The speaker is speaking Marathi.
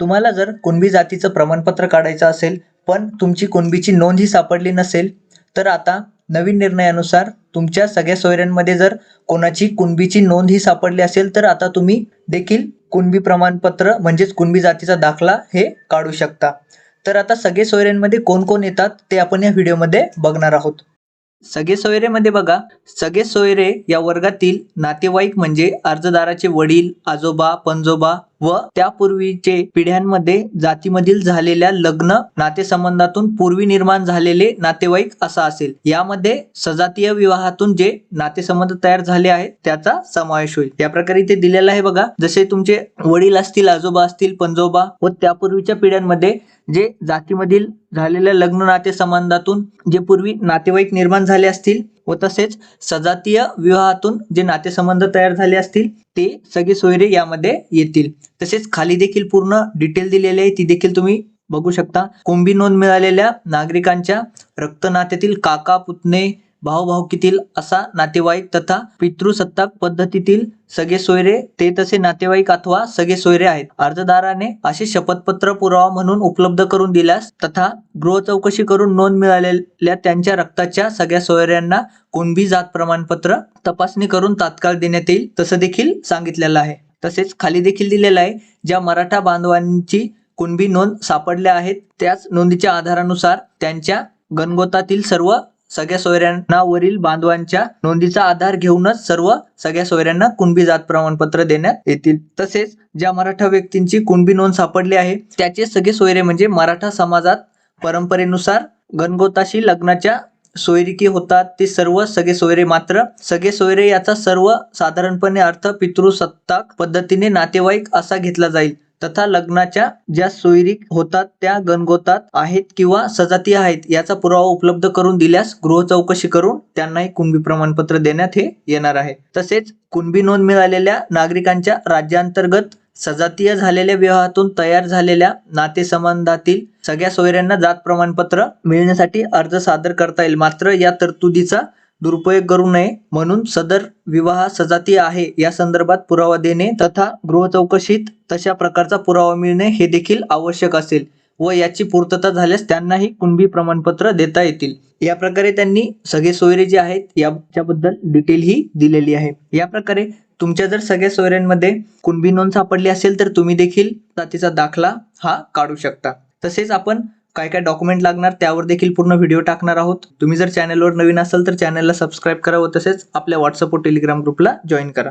तुम्हाला जर कुणबी जातीचं प्रमाणपत्र काढायचं असेल पण तुमची कुणबीची नोंद ही सापडली नसेल तर आता नवीन निर्णयानुसार तुमच्या सगळ्या सोयऱ्यांमध्ये जर कोणाची कुणबीची नोंद ही सापडली असेल तर आता तुम्ही देखील कुणबी प्रमाणपत्र म्हणजेच कुणबी जातीचा दाखला हे काढू शकता. तर आता सगळे सोयऱ्यांमध्ये कोण कोण येतात ते आपण या व्हिडिओमध्ये बघणार आहोत. सगळे सोयरेमध्ये बघा सगळे सोयरे या वर्गातील नातेवाईक म्हणजे अर्जदाराचे वडील आजोबा पंजोबा व त्यापूर्वीचे पिढ्यांमध्ये जातीमधील झालेल्या लग्न नातेसंबंधातून पूर्वी निर्माण झालेले नातेवाईक असा असेल. यामध्ये सजातीय विवाहातून जे नातेसंबंध तयार झाले आहेत त्याचा समावेश होईल. या प्रकारे इथे दिलेला आहे बघा. जसे तुमचे वडील असतील आजोबा असतील पंजोबा व त्यापूर्वीच्या पिढ्यांमध्ये जे जातीमधील झालेल्या लग्न नातेसंबंधातून जे पूर्वी नातेवाईक निर्माण झाले असतील व तसेच सजातीय विवाहातून जे नातेसंबंध तयार झाले असतील ते सगळे सोयरे यामध्ये येतील. तसेच खाली देखील पूर्ण डिटेल दिलेली आहे ती देखील तुम्ही बघू शकता. कुंभी नोंद मिळालेल्या नागरिकांच्या रक्तनात्यातील काका पुतणे भाऊभाऊकीतील असा नातेवाईक तथा पितृसत्ताक पद्धतीतील सगळे सोयरे ते तसे नातेवाईक अथवा सगळे सोयरे आहेत. अर्जदाराने असे शपथपत्र पुरावा म्हणून उपलब्ध करून दिल्यास तथा गृह चौकशी करून नोंद मिळालेल्या त्यांच्या रक्ताच्या सगळ्या सोयऱ्यांना कुणबी जात प्रमाणपत्र तपासणी करून तात्काळ देण्यात येईल तसं देखील सांगितलेलं आहे. तसेच खाली देखील दिलेलं आहे ज्या मराठा बांधवांची कुणबी नोंद सापडल्या आहेत त्याच नोंदीच्या आधारानुसार त्यांच्या गणगोतातील सर्व सगळ्या सोयऱ्यांना वरील बांधवांच्या नोंदीचा आधार घेऊनच सर्व सगळ्या सोयऱ्यांना कुणबी जात प्रमाणपत्र देण्यात येतील. तसेच ज्या मराठा व्यक्तींची कुणबी नोंद सापडली आहे त्याचे सगळे सोयरे म्हणजे मराठा समाजात परंपरेनुसार गणगोताशी लग्नाच्या सोयरिकी होतात. ते सर्व सगळे सोयरे मात्र सगळे सोयरे याचा सर्व साधारणपणे अर्थ पितृसत्ताक पद्धतीने नातेवाईक असा घेतला जाईल. तथा लग्नाच्या ज्या सोयरी होतात त्या गणगोतात आहेत किंवा सजाती आहेत याचा पुरावा उपलब्ध करून दिल्यास गृह चौकशी करून त्यांनाही कुणबी प्रमाणपत्र देण्यात हे येणार आहे. तसेच कुणबी नोंद मिळालेल्या नागरिकांच्या राज्यांतर्गत सजातीय झालेल्या विवाहातून तयार झालेल्या नातेसंबंधातील सगळ्या सोयऱ्यांना जात प्रमाणपत्र मिळण्यासाठी अर्ज सादर करता येईल. मात्र या तरतुदीचा दुरुपयोग करू नये म्हणून सदर विवाह सजातीय आहे या संदर्भात पुरावा देणे तथा गृहचौकशीत तशा प्रकारचा पुरावा मिळणे हे देखील आवश्यक असेल व याची पूर्तता झाल्यास त्यांनाही कुणबी प्रमाणपत्र देता येतील. या प्रकारे त्यांनी सगळे सोयरे जे आहेत याच्याबद्दल डिटेल ही दिलेली आहे. या प्रकारे तुमच्या जर सगळ्या सोयऱ्यांमध्ये कुणबी नोंद सापडली असेल तर तुम्ही देखील जातीचा दाखला हा काढू शकता. तसेच आपण काय काय डॉक्युमेंट लागणार त्यावर देखील पूर्ण व्हिडिओ टाकणार आहोत. तुम्ही जर चॅनलवर नवीन असाल तर चॅनलला सबस्क्राईब करा व तसेच आपल्या व्हॉट्सअप व टेलिग्राम ग्रुपला जॉईन करा.